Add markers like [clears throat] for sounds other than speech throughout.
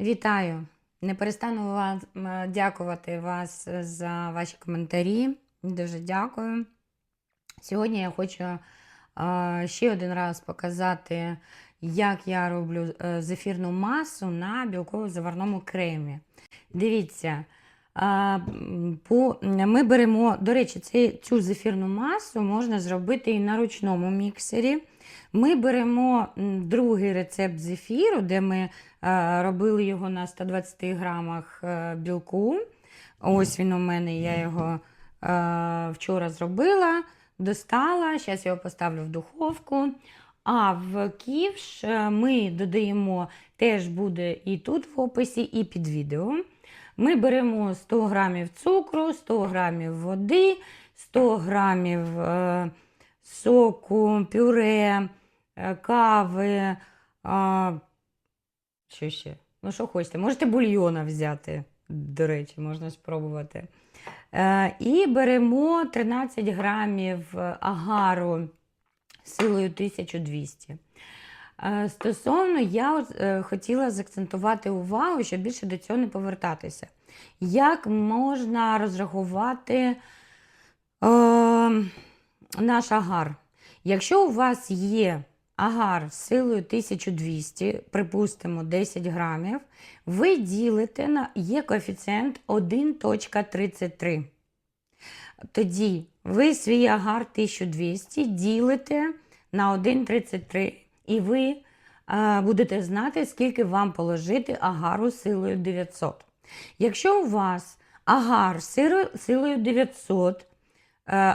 Вітаю! Не перестану вас, дякувати вас за ваші коментарі. Дуже дякую. Сьогодні я хочу ще один раз показати, як я роблю е, зефірну масу на білково-заварному кремі. Дивіться, ми беремо, до речі, цю зефірну масу можна зробити і на ручному міксері. Ми беремо другий рецепт зефіру, де ми е, робили його на 120 грамах е, білку. Ось він у мене, я його е, вчора зробила, достала. Зараз його поставлю в духовку. А в ківш ми додаємо, теж буде і тут в описі, і під відео. Ми беремо 100 грамів цукру, 100 грамів води, 100 грамів соку, пюре, е, кави. А, що ще? Ну, що хочете, можете бульйона взяти, до речі, можна спробувати. Е, і беремо 13 грамів агару силою 1200. Е, Стосовно, я е, хотіла заакцентувати увагу, щоб більше до цього не повертатися. Як можна розрахувати наш агар? Якщо у вас є агар з силою 1200, припустимо 10 грамів, ви ділите на є коефіцієнт 1.33. Тоді ви свій агар 1200 ділите на 1,33 і ви е, будете знати, скільки вам положити агару силою 900. Якщо у вас агар силою- силою 900, е,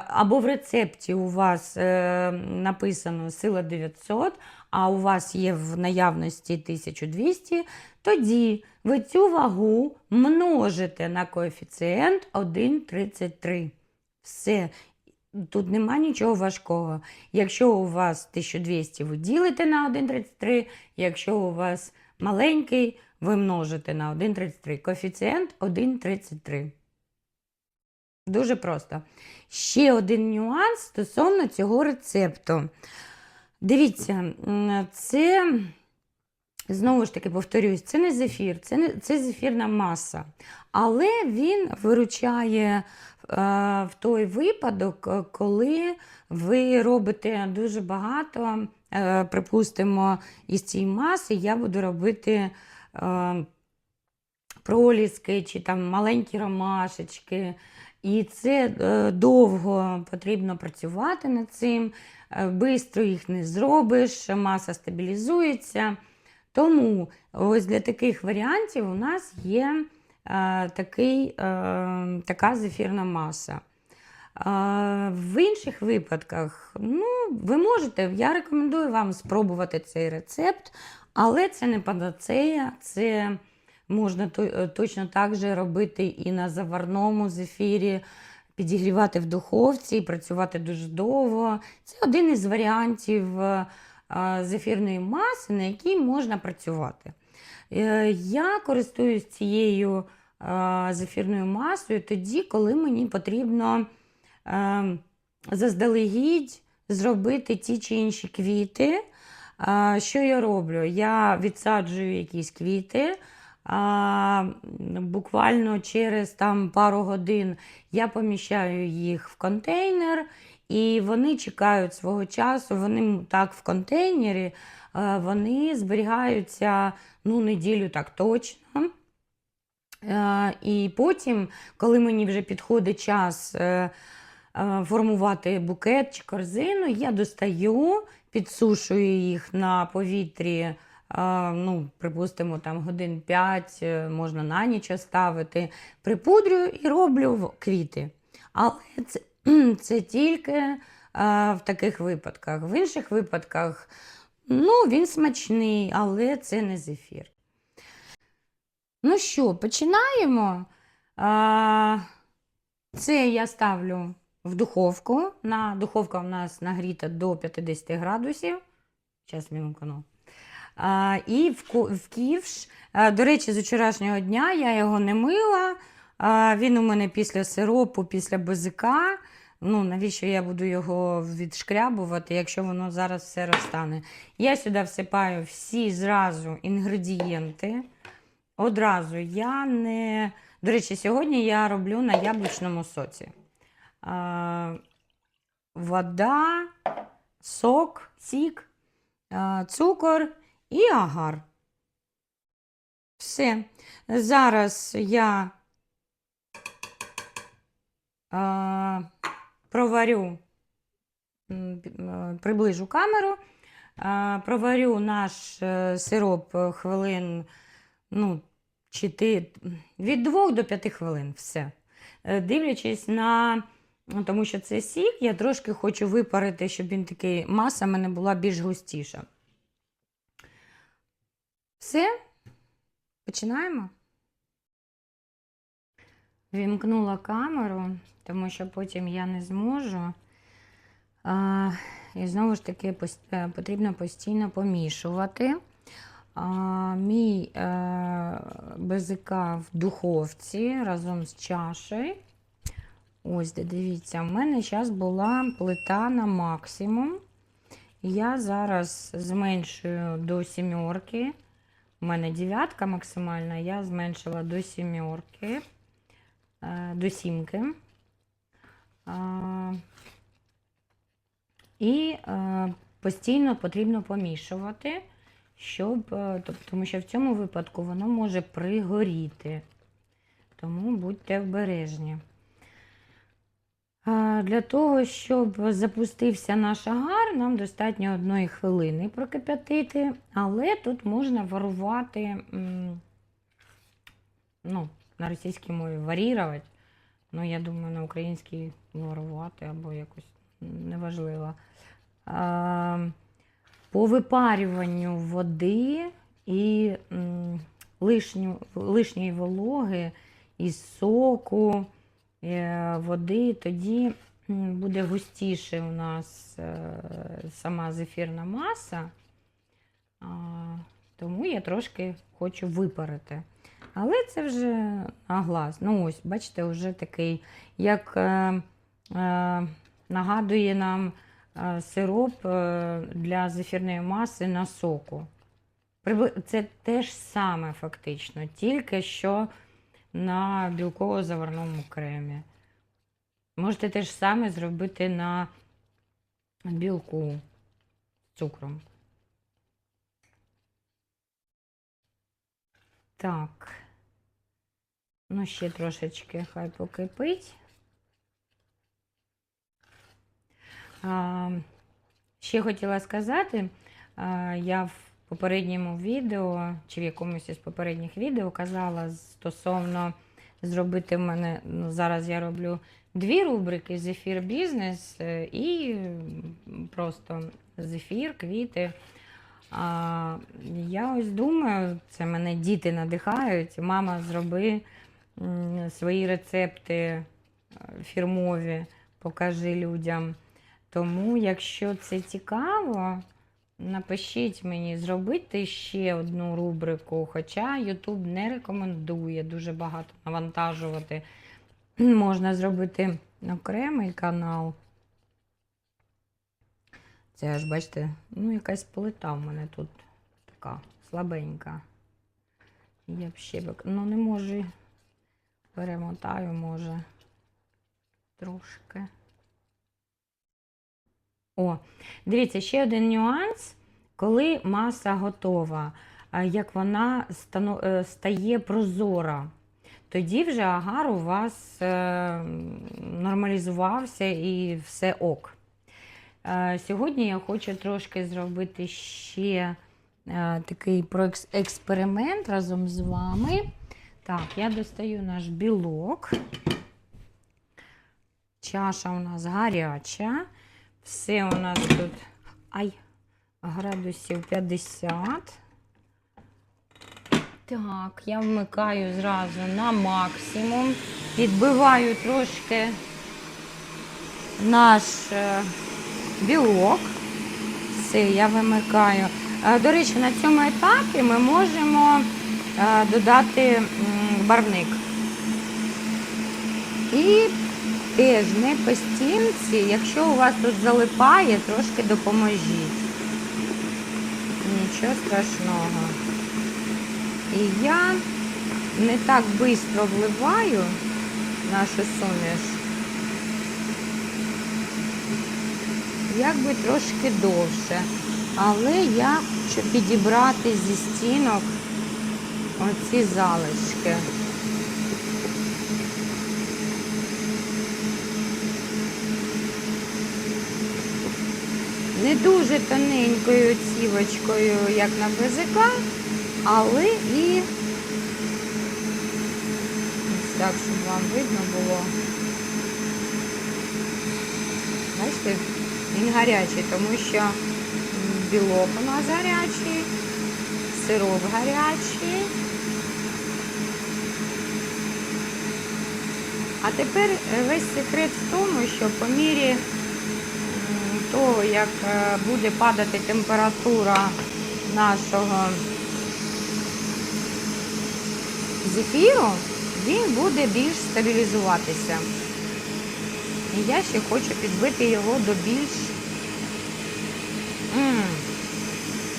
або в рецепті у вас е, написано сила 900, а у вас є в наявності 1200, тоді ви цю вагу множите на коефіцієнт 1,33. Все. Тут нема нічого важкого. Якщо у вас 1200, ви ділите на 1,33. Якщо у вас маленький, ви множите на 1,33. Коефіцієнт 1,33. Дуже просто. Ще один нюанс стосовно цього рецепту. Дивіться, це, знову ж таки, повторюсь, це не зефір, це, не, це зефірна маса. Але він виручає е, в той випадок, е, коли ви робите дуже багато, е, припустимо, із цієї маси я буду робити е, проліски чи там маленькі ромашечки. І це е, довго потрібно працювати над цим, е, бистро їх не зробиш, маса стабілізується. Тому ось для таких варіантів у нас є е, такий, така зефірна маса. В інших випадках, ну, ви можете, я рекомендую вам спробувати цей рецепт, але це не панацея, це можна е, точно так же робити і на заварному зефірі, підігрівати в духовці і працювати дуже довго. Це один із варіантів е, е, зефірної маси, на якій можна працювати. Я користуюсь цією зефірною масою тоді, коли мені потрібно заздалегідь зробити ті чи інші квіти. Що я роблю? Я відсаджую якісь квіти. А, буквально через там, пару годин я поміщаю їх в контейнер, і вони чекають свого часу. Вони так в контейнері е, вони зберігаються ну, неділю так точно. Е, І потім, коли мені вже підходить час е, формувати букет чи корзину, я достаю, підсушую їх на повітрі, ну, припустимо, там годин 5, е, можна на ніч оставити, припудрюю і роблю квіти. Але це, [clears throat] це тільки в таких випадках. В інших випадках ну, він смачний, але це не зефір. Ну що, починаємо. Це я ставлю в духовку. На, духовка у нас нагріта до 50 градусів. Зараз вімкну. А, і в, ківш. До речі, з вчорашнього дня я його не мила. Він у мене після сиропу, після безика. Ну, навіщо я буду його відшкрябувати, якщо воно зараз все розтане? Я сюди всипаю всі зразу інгредієнти. одразу я не. До речі, сьогодні я роблю на яблучному соці. А, вода, сок, сік, а, цукор і агар. Все. Зараз я а, проварю, м, м, приближу камеру, а, проварю наш е, сироп е, хвилин, ну, чити- від 2 до 5 хвилин. Все. Е, Дивлячись на, ну, тому що це сік, я трошки хочу випарити, щоб він такий, маса мене була більш густіша. Все, починаємо. Вімкнула камеру, тому що потім я не зможу. А, і знову ж таки е, потрібно постійно помішувати. А, мій е, БЗК в духовці разом з чашею. Ось, де дивіться, в мене зараз була плита на максимум. Я зараз зменшую до сімерки. У мене дев'ятка максимальна, я зменшила до сімерки, е, до сімки. І е, постійно потрібно помішувати, щоб, е, тому що в цьому випадку воно може пригоріти. Тому будьте обережні. Для того, щоб запустився наш агар, нам достатньо одної хвилини прокип'ятити, але тут можна варувати, ну, на російській мові варірувати. Ну, я думаю, на українській варувати або якось неважливо. По випарюванню води і лишньої вологи із соку води, тоді буде густіше у нас е, сама зефірна маса. Тому я трошки хочу випарити. Але це вже на глаз. Ну, ось, бачите, вже такий, як е, е, нагадує нам е, сироп е, для зефірної маси на соку. Це те ж саме фактично, тільки що на білково-заварному кремі. Можете те ж саме зробити на білку з цукром. Так. Ну, ще трошечки хай покипить. А, ще хотіла сказати, а, я в попередньому відео, чи в якомусь із попередніх відео казала стосовно зробити в мене, ну, зараз я роблю дві рубрики: зефір бізнес е, і просто зефір, квіти. А, я ось думаю, це мене діти надихають. Мама, зроби свої рецепти е, фірмові, покажи людям. Тому, якщо це цікаво, напишіть мені зробити ще одну рубрику, хоча YouTube не рекомендує дуже багато навантажувати. Можна зробити окремий канал. Це аж, бачите, ну якась плита в мене тут така слабенька. Я б ще ну не можу. Перемотаю, може. Трошки. О, дивіться, ще один нюанс, коли маса готова, як вона е, стає прозора, тоді вже агар у вас е, нормалізувався і все ок. Е, Сьогодні я хочу трошки зробити ще такий експеримент разом з вами. Так, я достаю наш білок. Чаша у нас гаряча. Все у нас тут ай, градусів 50. Так, я вмикаю зразу на максимум. Відбиваю трошки наш е, білок. Все, я вимикаю. Е, До речі, на цьому етапі ми можемо е, додати барвник. І теж не по стінці, якщо у вас тут залипає, трошки допоможіть. Нічого страшного. І я не так швидко вливаю нашу суміш. Якби трошки довше. Але я хочу підібрати зі стінок оці залишки. Не дуже тоненькою цівочкою, як на БЗК, але і ось так, щоб вам видно було. Бачите, він гарячий, тому що білок у нас гарячий, сироп гарячий. А тепер весь секрет в тому, що по мірі того, як е, буде падати температура нашого зефіру, він буде більш стабілізуватися. І я ще хочу підбити його до більш. М,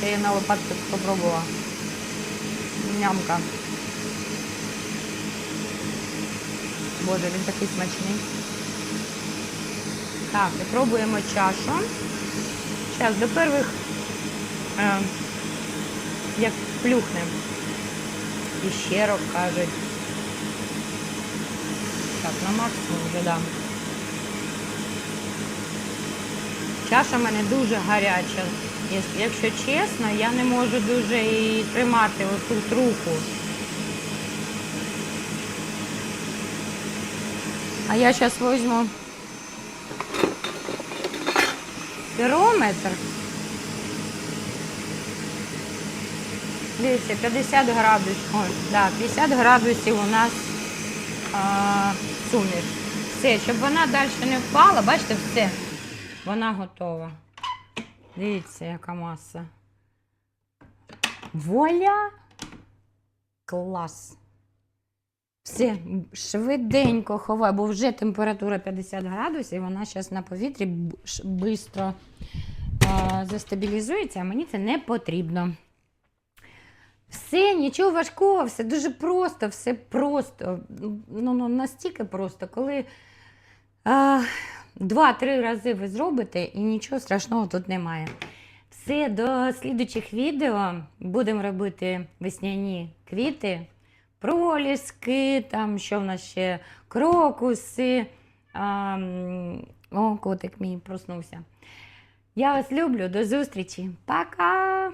Це я на випадку спробувала. Нямка. Боже, він такий смачний. Так, пробуємо чашу. Зараз до перших, е, як плюхне. І щерок кажуть. Так, на максимум вже дам. Чаша в мене дуже гаряча. Якщо чесно, я не можу дуже і тримати оту труху. А я зараз візьму терометр. Дивіться, 50 градусів. Ой, да, 50 градусів у нас а, суміш. Все, щоб вона далі не впала, бачите, все. Вона готова. Дивіться, яка маса. Воля. Клас. Все, швиденько ховаю, бо вже температура 50 градусів, вона зараз на повітрі швидко застабілізується, а мені це не потрібно. Все, нічого важкого, все дуже просто, все просто. Ну, ну настільки просто, коли два-три рази ви зробите і нічого страшного тут немає. Все, до слідучих відео будемо робити весняні квіти, проліски, там що в нас ще крокуси. А, о, котик мій проснувся. Я вас люблю, до зустрічі. Пока!